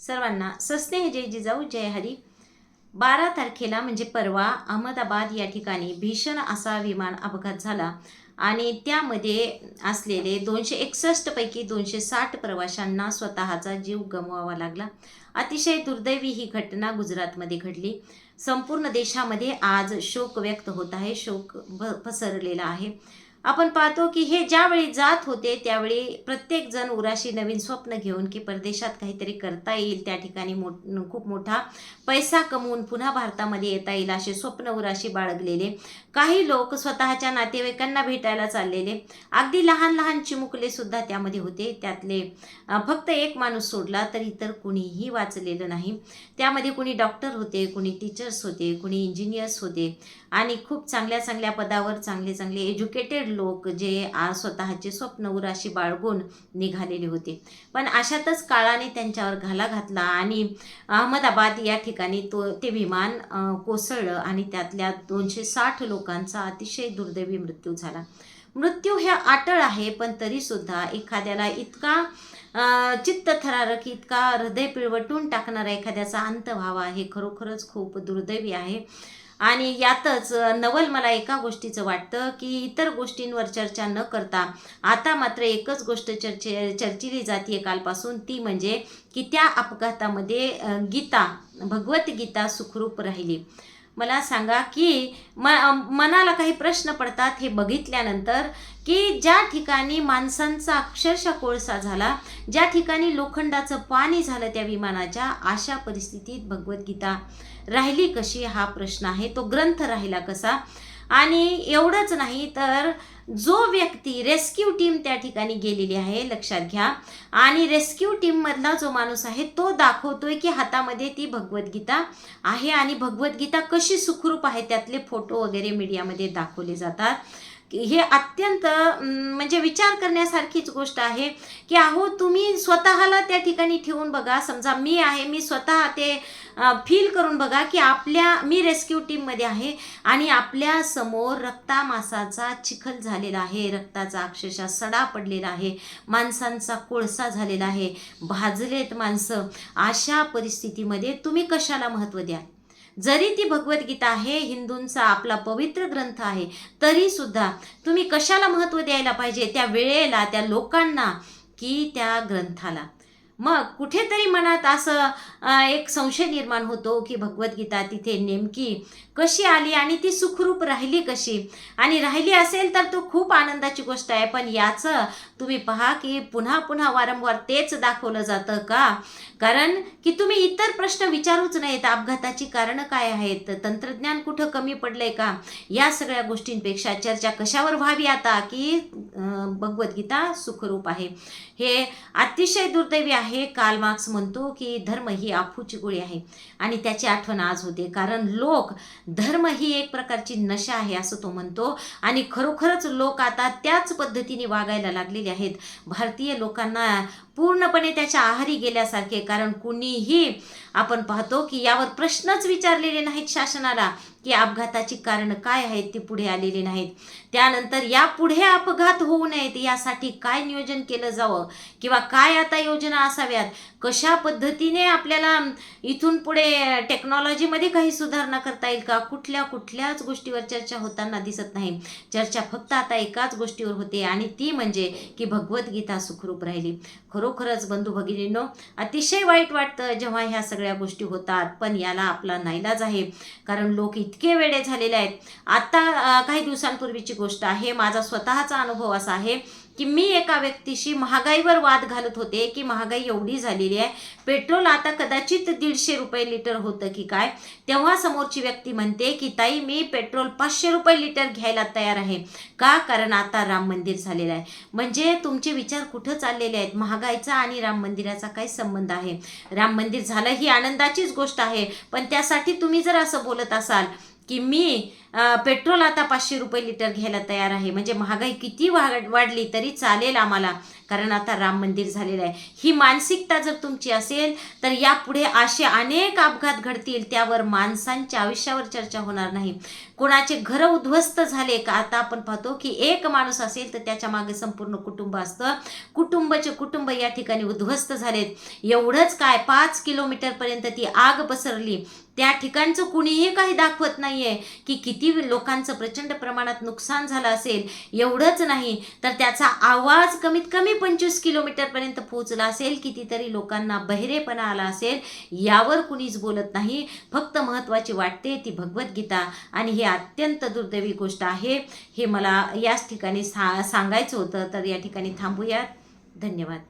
सर्वांना सस्नेह जय जिजाऊ जय हरी. बारा तारखेला म्हणजे परवा अहमदाबाद या ठिकाणी भीषण असा विमान अपघात झाला आणि त्यामध्ये असलेले दोनशे एकसष्टपैकी दोनशे साठ प्रवाशांना स्वतःचा जीव गमवावा लागला. अतिशय दुर्दैवी ही घटना गुजरातमध्ये घडली. संपूर्ण देशामध्ये आज शोक व्यक्त होत आहे शोक भ पसरलेला आहे. आपण पाहतो की हे ज्यावेळी जात होते त्यावेळी प्रत्येक जण उराशी नवीन स्वप्न घेऊन की परदेशात काहीतरी करता येईल त्या ठिकाणी मो खूप मोठा पैसा कमवून पुन्हा भारतामध्ये येता येईल असे स्वप्न उराशी बाळगलेले. काही लोक स्वतःच्या नातेवाईकांना भेटायला चाललेले. अगदी लहान लहान चिमुकले सुद्धा त्यामध्ये होते. त्यातले फक्त एक माणूस सोडला तर इतर कुणीही वाचलेलं नाही. त्यामध्ये कुणी डॉक्टर होते कुणी टीचर्स होते कुणी इंजिनियर्स होते. आणि खूप चांगल्या चांगल्या पदावर चांगले चांगले एज्युकेटेड लोक जे आ स्वतःचे स्वप्न उराशी बाळगून निघालेले होते. पण अशातच काळाने त्यांच्यावर घाला घातला आणि अहमदाबाद या ठिकाणी तो ते विमान कोसळलं आणि त्यातल्या दोनशे साठ लोकांचा अतिशय दुर्दैवी मृत्यू झाला. मृत्यू हे अटळ आहे पण तरीसुद्धा एखाद्याला इतका चित्त थरारक इतका हृदय पिळवटून टाकणारा एखाद्याचा अंत व्हावा हे खरोखरच खूप दुर्दैवी आहे. आणि यातच नवल मला एका गोष्टीचं वाटतं की इतर गोष्टींवर चर्चा न करता आता मात्र एकच गोष्ट चर्चे चर्चिली जाते कालपासून ती म्हणजे की त्या अपघातामध्ये गीता भगवद्गीता सुखरूप राहिली. मला सांगा की म मनाला काही प्रश्न पडतात हे बघितल्यानंतर की ज्या ठिकाणी माणसांचा अक्षरशः कोळसा झाला ज्या ठिकाणी लोखंडाचं पाणी झालं त्या विमानाच्या अशा परिस्थितीत भगवद्गीता राहिली कशी हा प्रश्न आहे? तो ग्रंथ राहिला कसा? आणि एवढंच नाही तर जो व्यक्ती रेस्क्यू टीम त्या ठिकाणी गेलेली आहे लक्षात घ्या. आणि रेस्क्यू टीममधला जो माणूस आहे तो दाखवतोय की हातामध्ये ती भगवद्गीता आहे. आणि भगवद्गीता कशी सुखरूप आहे त्यातले फोटो वगैरे मीडियामध्ये दाखवले जातात. हे अत्यंत म्हणजे विचार करण्यासारखीच गोष्ट आहे की अहो तुम्ही स्वतःला त्या ठिकाणी ठेवून बघा. समजा मी आहे मी स्वतः ते फील करून बघा की आपल्या मी रेस्क्यू टीममध्ये आहे आणि आपल्यासमोर रक्तामासाचा चिखल झालेला आहे रक्ताचा अक्षरशः सडा पडलेला आहे माणसांचा कोळसा झालेला आहे भाजलेत माणसं. अशा परिस्थितीमध्ये तुम्ही कशाला महत्त्व द्या जरी ती भगवद्गीता आहे हिंदूंचा आपला पवित्र ग्रंथ आहे तरी सुद्धा तुम्ही कशाला महत्त्व द्यायला पाहिजे? त्या वेळेला त्या लोकांना की त्या ग्रंथाला. मग कुठेतरी मनात असं एक संशय निर्माण होतो की भगवद्गीता तिथे नेमकी कशी आली आणि ती सुखरूप राहिली कशी? आणि राहिली असेल तर तो खूप आनंदाची गोष्ट आहे पण याचं तुम्ही पहा की पुन्हा पुन्हा वारंवार तेच दाखवलं जातं का? कारण की तुम्ही इतर प्रश्न विचारूच नाहीत अपघाताची कारणं काय आहेत? तंत्रज्ञान कुठं कमी पडलंय का? या सगळ्या गोष्टींपेक्षा चर्चा कशावर व्हावी आता की भगवद्गीता सुखरूप आहे? हे अतिशय दुर्दैवी आहे. काल मार्क्स म्हणतो की धर्म ही आफूची गोळी आहे. आणि त्याची आठवण आज होते. कारण लोक धर्म ही एक प्रकारची नशा आहे असं तो म्हणतो. आणि खरोखरच लोक आता त्याच पद्धतीने वागायला लागलेले आहेत. भारतीय लोकांना पूर्णपणे त्याच्या आहारी गेल्यासारखे कारण कुणीही आपण पाहतो की यावर प्रश्नच विचारलेले नाहीत शासनाला. की अपघाताची कारण काय आहेत ती पुढे आलेली नाहीत. त्यानंतर या पुढे अपघात होऊ नयेत यासाठी काय नियोजन केलं जावं किंवा काय आता योजना असाव्यात? कशा पद्धतीने आपल्याला इथून पुढे टेक्नॉलॉजीमध्ये काही सुधारणा करता येईल का? कुठल्या कुठल्याच गोष्टीवर चर्चा होताना दिसत नाही. चर्चा फक्त आता एकाच गोष्टीवर होते आणि ती म्हणजे की भगवद्गीता सुखरूप राहिली. खरोखरच बंधू भगिनींनो अतिशय वाईट वाटतं जेव्हा ह्या सगळ्या गोष्टी होतात पण याला आपला नाईलाज आहे. कारण लोक इतके वेळे झालेले आहेत. आत्ता काही दिवसांपूर्वीची गोष्ट आहे. माझा स्वतःचा अनुभव असा आहे की मी एका व्यक्तीशी महागाईवर वाद घालत होते की महागाई एवढी झालेली आहे. पेट्रोल आता कदाचित दीडशे रुपये लिटर होतं की काय? तेव्हा समोरची व्यक्ती म्हणते की ताई मी पेट्रोल पाचशे रुपये लिटर घ्यायला तयार आहे. का? कारण आता राम मंदिर झालेलं आहे. म्हणजे तुमचे विचार कुठं चाललेले आहेत? महागाईचा आणि राम मंदिराचा काय संबंध आहे? राम मंदिर झालं ही आनंदाचीच गोष्ट आहे. पण त्यासाठी तुम्ही जर असं बोलत असाल की मी पेट्रोल आता पाचशे रुपये लिटर घ्यायला तयार आहे. म्हणजे महागाई किती वाढ वाढली तरी चालेल आम्हाला. कारण आता राम मंदिर झालेलं आहे. ही मानसिकता जर तुमची असेल तर यापुढे असे अनेक अपघात घडतील त्यावर माणसांच्या आयुष्यावर चर्चा होणार नाही. कोणाचे घर उद्ध्वस्त झाले का आता आपण पाहतो की एक माणूस असेल तर त्याच्यामागे संपूर्ण कुटुंब असतं. कुटुंबाचे कुटुंब या ठिकाणी उद्ध्वस्त झालेत. एवढंच काय पाच किलोमीटरपर्यंत ती आग पसरली. त्या ठिकाणचं कुणीही काही दाखवत नाहीये की किती लोकांचं प्रचंड प्रमाणात नुकसान झालं असेल एवढंच नाही. तर त्याचा आवाज कमीत कमी पंचवीस किलोमीटरपर्यंत पोहोचला असेल कितीतरी लोकांना बहिरेपणा आला असेल यावर कुणीच बोलत नाही. फक्त महत्त्वाची वाटते ती भगवद्गीता. आणि ही अत्यंत दुर्दैवी गोष्ट आहे. हे मला याच ठिकाणी सा सांगायचं होतं तर या ठिकाणी थांबूयात. धन्यवाद.